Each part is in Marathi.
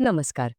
नमस्कार.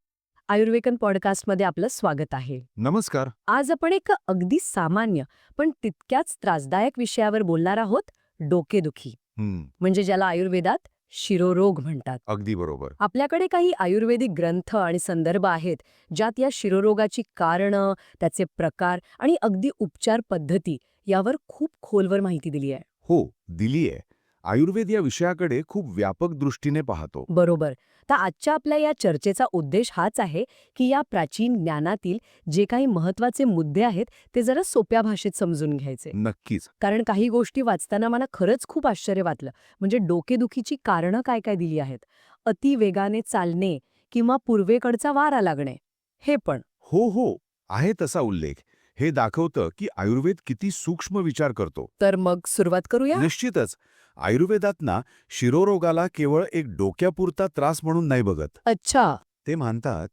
आयुर्वेदन पॉडकास्टमध्ये आपलं स्वागत आहे. नमस्कार. आज आपण एक अगदी सामान्य पण तितक्याच त्रासदायक विषयावर बोलणार आहोत डोकेदुखी. म्हणजे ज्याला आयुर्वेदात शिरोरोग म्हणतात. अगदी बरोबर. आपल्याकडे काही आयुर्वेदिक ग्रंथ आणि संदर्भ आहेत ज्यात या शिरोरोगाची कारणं त्याचे प्रकार आणि अगदी उपचार पद्धती यावर खूप खोलवर माहिती दिली आहे हो दिलीये. आयुर्वेद या विषयाकडे खूप व्यापक दृष्टीने पाहतो. बरोबर. तर आजच्या आपल्या या चर्चेचा उद्देश हाच आहे की या प्राचीन ज्ञानातील जे काही महत्त्वाचे मुद्दे आहेत ते जरा सोप्या भाषेत समजून घ्यायचे. नक्कीच. कारण काही गोष्टी वाचताना मला खरंच खूप आश्चर्य वाटलं. म्हणजे डोकेदुखीची कारणं काय काय दिली आहेत? अति वेगाने चालणे किंवा पूर्वेकडचा वारा लागणे हे पण. हो हो. आहे तसा उल्लेख. हे दाखवतं की आयुर्वेद किती सूक्ष्म विचार करतो. तर मग सुरुवात करूया? निश्चितच. आयुर्वेदात ना शिरोरोगाला केवळ एक डोक्यापुरता त्रास म्हणून नाही बघत. अच्छा. ते मानतात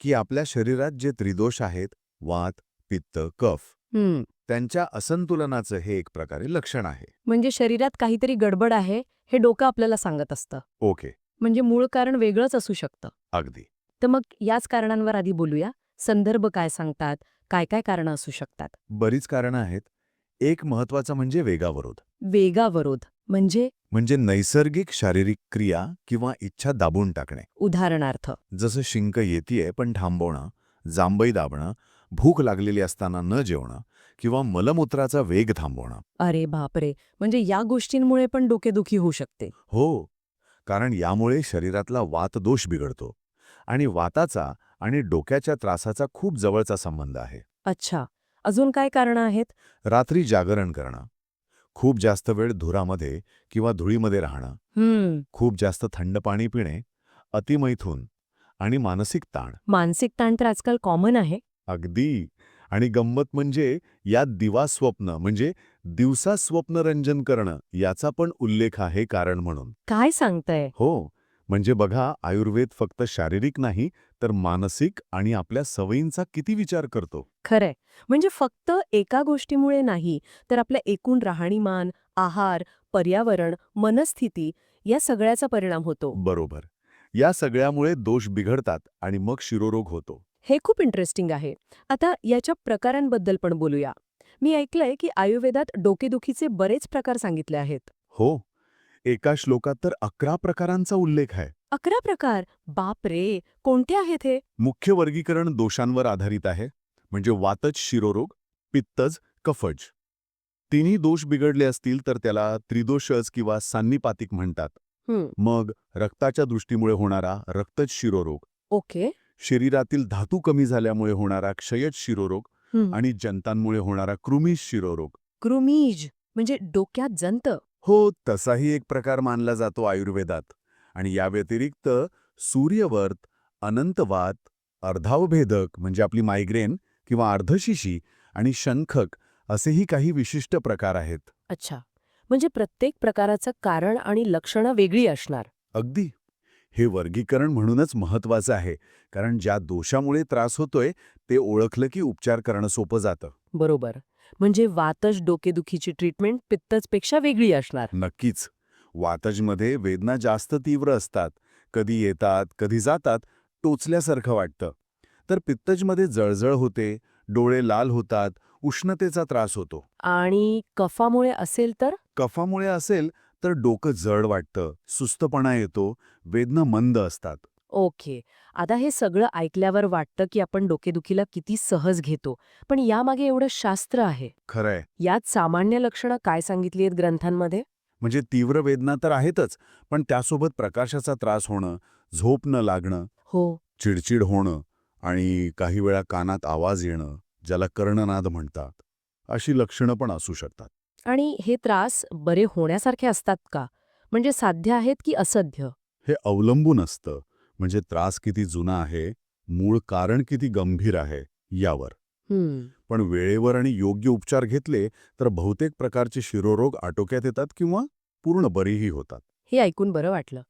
की आपल्या शरीरात जे त्रिदोष आहेत वात पित्त कफ हम्म. त्यांच्या असंतुलनाचं हे एक प्रकारे लक्षण आहे. म्हणजे शरीरात काहीतरी गडबड आहे हे डोकं आपल्याला सांगत असतं. ओके. म्हणजे मूळ कारण वेगळंच असू शकतं. अगदी. तर मग याच कारणांवर आधी बोलूया. संदर्भ काय सांगतात? काय काय कारणं असू शकतात? बरीच कारणं आहेत. एक महत्वाचं म्हणजे वेगावरोध. वेगावरोध म्हणजे? म्हणजे नैसर्गिक शारीरिक क्रिया किंवा इच्छा दाबून टाकणे. उदाहरणार्थ. जसं शिंक येतीये पण थांबवणं जांभई दाबणं भूक लागलेली असताना न जेवणं किंवा मलमूत्राचा वेग थांबवणं. अरे बापरे! म्हणजे या गोष्टींमुळे पण डोकेदुखी होऊ शकते. हो. कारण यामुळे शरीरातला वातदोष बिघडतो आणि वाताचा आणि डोक्याच्या त्रासाचा खूप जवळचा संबंध आहे. अच्छा. अजून काय कारणं आहेत? रात्री जागरण करणं खूप जास्त वेळ धुरामध्ये किंवा धुळीमध्ये राहणं हम्म. खूप जास्त थंड पाणी पिणे अतिमैथून आणि मानसिक ताण. मानसिक ताण तर आजकाल कॉमन आहे. अगदी. आणि गंमत म्हणजे यात दिवा स्वप्न म्हणजे दिवसा स्वप्नरंजन करणं याचा पण उल्लेख आहे कारण म्हणून. काय सांगताय? हो. म्हणजे बघा आयुर्वेद फक्त शारीरिक नाही तर मानसिक आणि आपल्या सवयींचा किती विचार करतो. खरंय. म्हणजे फक्त एका गोष्टीमुळे नाही तर आपल्या एकूण राहणीमान आहार पर्यावरण मनस्थिती या सगळ्याचा परिणाम होतो. बरोबर. या सगळ्यामुळे दोष बिघडतात आणि मग शिरोरोग होतो. हे खूप इंटरेस्टिंग आहे. आता याच्या प्रकारांबद्दल पण बोलूया. मी ऐकलंय की आयुर्वेदात डोकेदुखीचे बरेच प्रकार सांगितले आहेत. हो. एका श्लोकात तर अकरा प्रकारांचा उल्लेख आहे. अकरा प्रकार? बाप रे! कोणते आहेत हे? मुख्य वर्गीकरण दोषांवर आधारित आहे म्हणजे वातज शिरोरोग पित्तज कफज. तिन्ही दोष बिघडले असतील तर त्याला त्रिदोषज किंवा सान्निपातिक म्हणतात. मग रक्ताच्या दृष्टीमुळे होणारा रक्तज शिरोरोग. ओके. शरीरातील धातू कमी झाल्यामुळे होणारा क्षयज शिरोरोग आणि जंतांमुळे होणारा कृमिज शिरोरोग. क्रुमीज म्हणजे डोक्यात जंत. हो तसाही एक प्रकार मानला जातो आयुर्वेदात. आणि या व्यतिरिक्त सूर्यवर्त अनंतवात अर्धावभेदक म्हणजे आपली मायग्रेन किंवा अर्धशिशी आणि शंखक असेही काही विशिष्ट प्रकार आहेत. अच्छा. म्हणजे प्रत्येक प्रकाराचं कारण आणि लक्षणं वेगळी असणार. अगदी. हे वर्गीकरण म्हणूनच महत्वाचं आहे कारण ज्या दोषामुळे त्रास होतोय ते ओळखलं की उपचार करणं सोपं जातं. बरोबर. म्हणजे वातज डोकेदुखीची ट्रीटमेंट पित्तजपेक्षा वेगळी असणार. नक्कीच. वातजमध्ये वेदना जास्त तीव्र असतात. कधी येतात कधी जातात टोचल्यासारखं वाटतं. तर पित्तजमध्ये जळजळ होते डोळे लाल होतात उष्णतेचा त्रास होतो. आणि कफामुळे असेल तर? कफामुळे असेल तर डोकं जड वाटतं सुस्तपणा येतो वेदना मंद असतात. ओके. आता हे सगळं ऐकल्यावर वाटतं की आपण डोकेदुखीला किती सहज घेतो. पण यामागे एवढं शास्त्र आहे. खरंय. यात सामान्य लक्षणं काय सांगितली आहेत ग्रंथांमध्ये? म्हणजे तीव्र वेदना तर आहेतच पण त्यासोबत प्रकाशाचा त्रास होणं झोप न लागणं हो. चिडचिड होणं आणि काही वेळा कानात आवाज येणं ज्याला कर्णनाद म्हणतात अशी लक्षणं पण असू शकतात. आणि हे त्रास बरे होण्यासारखे असतात का? म्हणजे साध्य आहेत की असध्य हे अवलंबून असतं. म्हणजे त्रास किती जुना आहे मूळ कारण किती गंभीर आहे यावर. पण वेळेवर आणि योग्य उपचार घेतले तर बहुतेक प्रकारचे शिरोरोग आटोक्यात येतात किंवा पूर्ण बरीही होतात. हे ऐकून बरं वाटलं.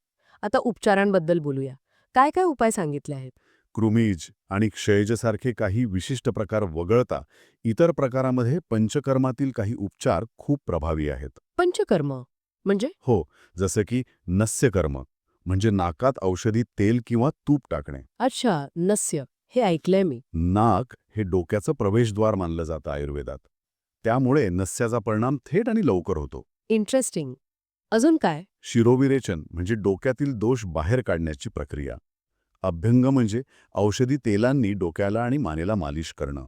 आता उपचारांबद्दल बोलूया. काय काय उपाय सांगितले आहेत? कृमीज आणि क्षयजसारखे काही विशिष्ट प्रकार वगळता इतर प्रकारामध्ये पंचकर्मातील काही उपचार खूप प्रभावी आहेत. पंचकर्म म्हणजे? हो जसं की नस्यकर्म. म्हणजे नाकात औषधी तेल किंवा तूप टाकणे. अच्छा नस्य. हे ऐकलंय मी. नाक हे डोक्याचं प्रवेशद्वार मानलं जातं आयुर्वेदात. त्यामुळे नस्याचा परिणाम थेट आणि लवकर होतो. इंटरेस्टिंग. अजून काय? शिरोविरेचन म्हणजे डोक्यातील दोष बाहेर काढण्याची प्रक्रिया. अभ्यंग म्हणजे औषधी तेलांनी डोक्याला आणि मानेला मालिश करणं.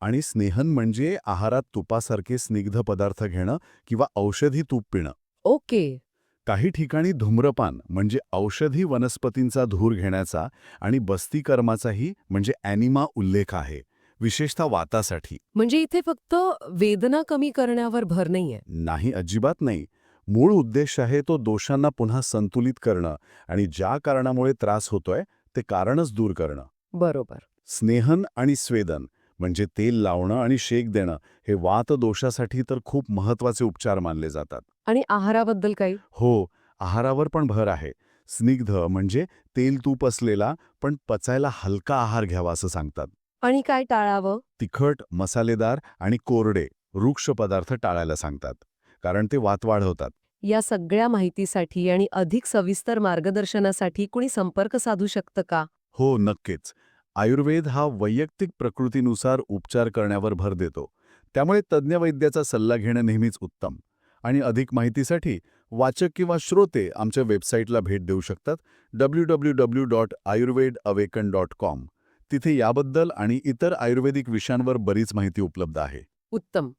आणि स्नेहन म्हणजे आहारात तुपासारखे स्निग्ध पदार्थ घेणं किंवा औषधी तूप पिणं. ओके. काही ठिकाणी धूम्रपान म्हणजे औषधी वनस्पतींचा धूर घेण्याचा आणि बस्तीकर्माचाही म्हणजे ॲनिमा उल्लेख आहे विशेषतः वातासाठी. म्हणजे इथे फक्त वेदना कमी करण्यावर भर नाहीये? नाही अजिबात नाही. मूळ उद्देश आहे तो दोषांना पुन्हा संतुलित करणं आणि ज्या कारणामुळे त्रास होतोय ते कारणच दूर करणं. बरोबर. स्नेहन आणि स्वेदन म्हणजे तेल लावणं आणि शेक देणं हे वात दोषासाठी तर खूप महत्त्वाचे उपचार मानले जातात. आणि आहाराबद्दल काही? हो आहारावर पण भर आहे. स्निग्ध म्हणजे तेल तूप असलेला पण पचायला हलका आहार घ्यावा असं सांगतात. आणि काय टाळावं? तिखट मसालेदार आणि कोरडे वृक्ष पदार्थ टाळायला सांगतात कारण ते वात वाढवतात. या सगळ्या माहितीसाठी आणि अधिक सविस्तर मार्गदर्शनासाठी कुणी संपर्क साधू शकतं का? हो नक्कीच. आयुर्वेद हा वैयक्तिक प्रकृतीनुसार उपचार करण्यावर भर देतो. त्यामुळे तज्ज्ञ वैद्याचा सल्ला घेणं नेहमीच उत्तम. आणि अधिक माहितीसाठी वाचक किंवा श्रोते आमच्या वेबसाईटला भेट देऊ शकतात W W W dot Ayurved awaken dot com तिथे याबद्दल आणि इतर आयुर्वेदिक विषयांवर बरीच माहिती उपलब्ध आहे. उत्तम.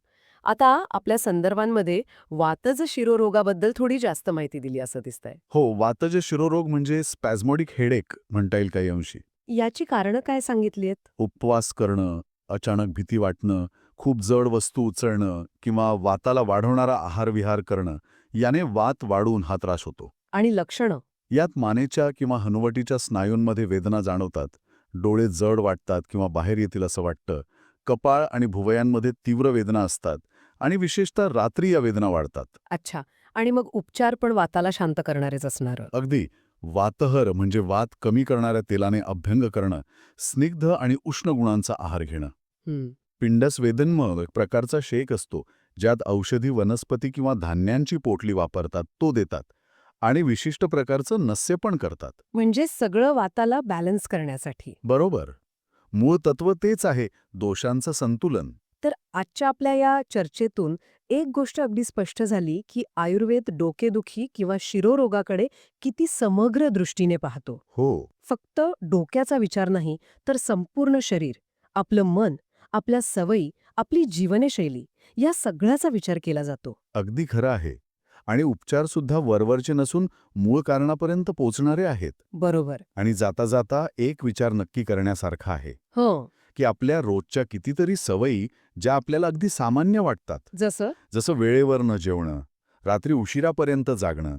आता आपल्या संदर्भांमध्ये वातज शिरोरोगाबद्दल थोडी जास्त माहिती दिली असं दिसतंय. हो वातज शिरोरोग म्हणजे स्पॅझमोडिक हेडेक म्हणता येईल काही अंशी. याची कारणं काय सांगितली आहेत? उपवास करणं अचानक भीती वाटणं खूप जड वस्तू उचलणं किंवा वाताला वाढवणारा आहारविहार करणं याने वात वाढून हा त्रास होतो. आणि लक्षणं? यात मानेच्या किंवा हनुवटीच्या स्नायूंमध्ये वेदना जाणवतात डोळे जड वाटतात किंवा बाहेर येतील असं वाटतं कपाळ आणि भुवयांमध्ये तीव्र वेदना असतात आणि विशेषतः रात्री या वेदना वाढतात. अच्छा आणि मग उपचार पण वाताला शांत करणारेच असणार. अगदी. वातहर म्हणजे वात कमी करणाऱ्या तेलाने अभ्यंग करणं स्निग्ध आणि उष्ण गुणांचा आहार घेणं. पिंडस वेदन्म एक प्रकारचा शेक असतो ज्यात औषधी वनस्पती किंवा धान्यांची पोटली वापरतात तो देतात आणि विशिष्ट प्रकारचं नस्य पण करतात. म्हणजे सगळं वाताला बॅलन्स करण्यासाठी. बरोबर. मूळ तत्व तेच आहे दोषांचं संतुलन. तर आजच्या आपल्या या चर्चेतून एक गोष्ट अगदी स्पष्ट झाली की आयुर्वेद डोकेदुखी किंवा शिरोरोगाकडे किती समग्र दृष्टीने पाहतो. हो. फक्त डोक्याचा विचार नाही तर संपूर्ण शरीर आपलं मन आपल्या सवयी आपली जीवनशैली या सगळ्याचा विचार केला जातो. अगदी खरं आहे. आणि उपचार सुद्धा वरवरचे नसून मूळ कारणापर्यंत पोचणारे आहेत. बरोबर. आणि जाता जाता एक विचार नक्की करण्यासारखा आहे. हो. की आपल्या रोजच्या कितीतरी सवयी ज्या आपल्याला अगदी सामान्य वाटतात. जसं? जसं वेळेवर न जेवणं रात्री उशिरापर्यंत जागणं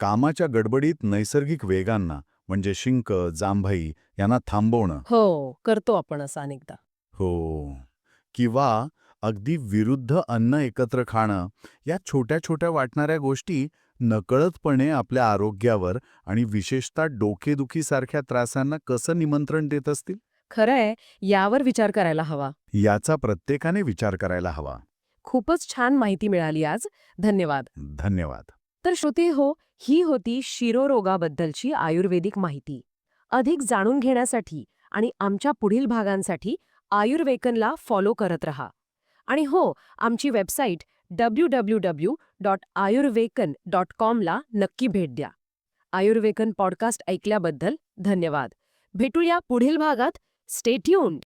कामाच्या गडबडीत नैसर्गिक वेगांना म्हणजे शिंक जांभई यांना थांबवणं. हो करतो आपण असं अनेकदा. हो. किंवा अगदी विरुद्ध अन्न एकत्र खाणं या छोट्या छोट्या वाटणाऱ्या गोष्टी नकळतपणे आपल्या आरोग्यावर आणि विशेषतः डोकेदुखीसारख्या त्रासांना कसं निमंत्रण देत असतील? खरंय यावर विचार करायला हवा. याचा प्रत्येकाने विचार करायला हवा. खूपच छान माहिती मिळाली आज. धन्यवाद. धन्यवाद. तर श्रोते हो ही होती शिरोरोगाबद्दलची आयुर्वेदिक माहिती. अधिक जाणून घेण्यासाठी आणि आमच्या पुढील भागांसाठी आयुर्वेकनला फॉलो करत रहा. आणि हो आमची website W W W dot आयुर्वेकन dot कॉमला नक्की भेट द्या. आयुर्वेकन पॉडकास्ट ऐकल्याबद्दल धन्यवाद. भेटूया पुढील भागात. स्टेट्यून्ड!